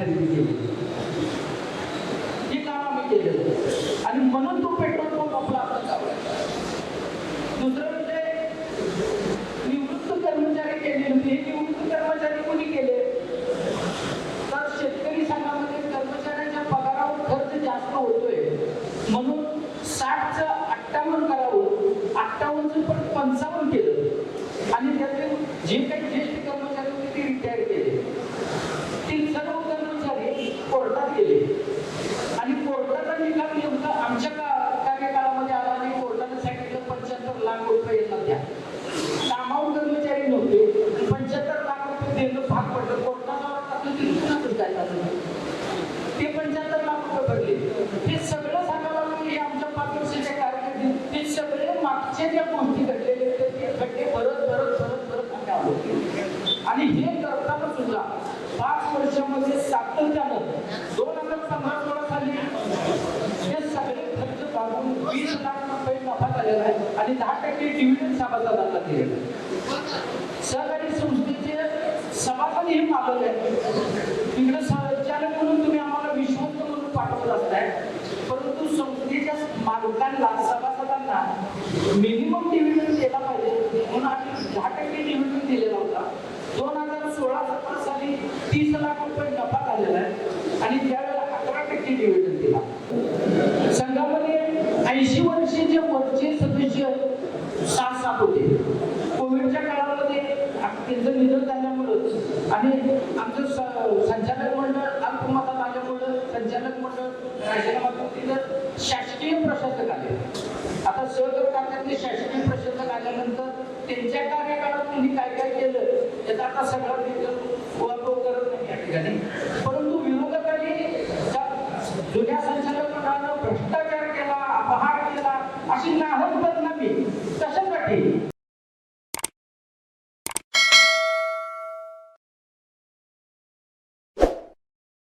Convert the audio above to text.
खरेदी केली. हे काम आम्ही केलेलं आणि म्हणून तो पेट्रोल पंप आपला आपण चालू दुसरं म्हणजे निवृत्त कर्मचारी केले हे निवृत्त कर्मचारी कोणी केले? तर शेतकरी संघामध्ये कर्मचाऱ्यांच्या पगारावर खर्च जास्त होतोय. म्हणून साठचं अठ्ठावन्न करावं. अठ्ठावन्नचं पण पंचावन्न केलं. आणि त्यातले जे काही घडलेले होते ते खड्डे भरत आम्ही आणि हे करताना सुद्धा पाच वर्षामध्ये सातत्यानं दोन हजार पंधरा सोळा साली हे सगळे खर्च भागून वीस लाख रुपये नफा झालेला आहे आणि दहा टक्के डिव्हिडंड सभासदांना दिलेलं आहे. सहकारी संस्थेचे सभासद हे मागत आहे तिकडे संचालक म्हणून तुम्ही आम्हाला विश्वस्त म्हणून पाठवत असताय. परंतु संस्थेच्या मालकांना मिनिमम डिव्हिडंड दिला पाहिजे. म्हणून आम्ही दहा टक्के डिव्हिडंड दिलेला होता दोन हजार सोळा सतरा साली तीस लाख रुपये नफा झालेला आहे. आणि त्यावेळेला अकरा टक्के डिव्हिडंड दिला. संघामध्ये ऐंशी वर्षाचे वरचे सदस्य सात सात होते. कोविडच्या काळामध्ये त्यांचं निधन झाल्यामुळं आणि आमचं संचालक मंडळ अल्पमतात संचालक मंडळ राजीनामा देऊन तिथं शासकीय प्रशासक आले. आता सहकार खात्यातले शासकीय प्रशासक आल्यानंतर त्यांच्या कार्यकाळात त्यांनी काय काय केलं याचा आता सगळा वापर करत नाही या ठिकाणी. परंतु विरोधकांनी जुन्या संचालक मंडळानं भ्रष्टाचार केला अपहार केला अशी नाहक बदनामी कशासाठी?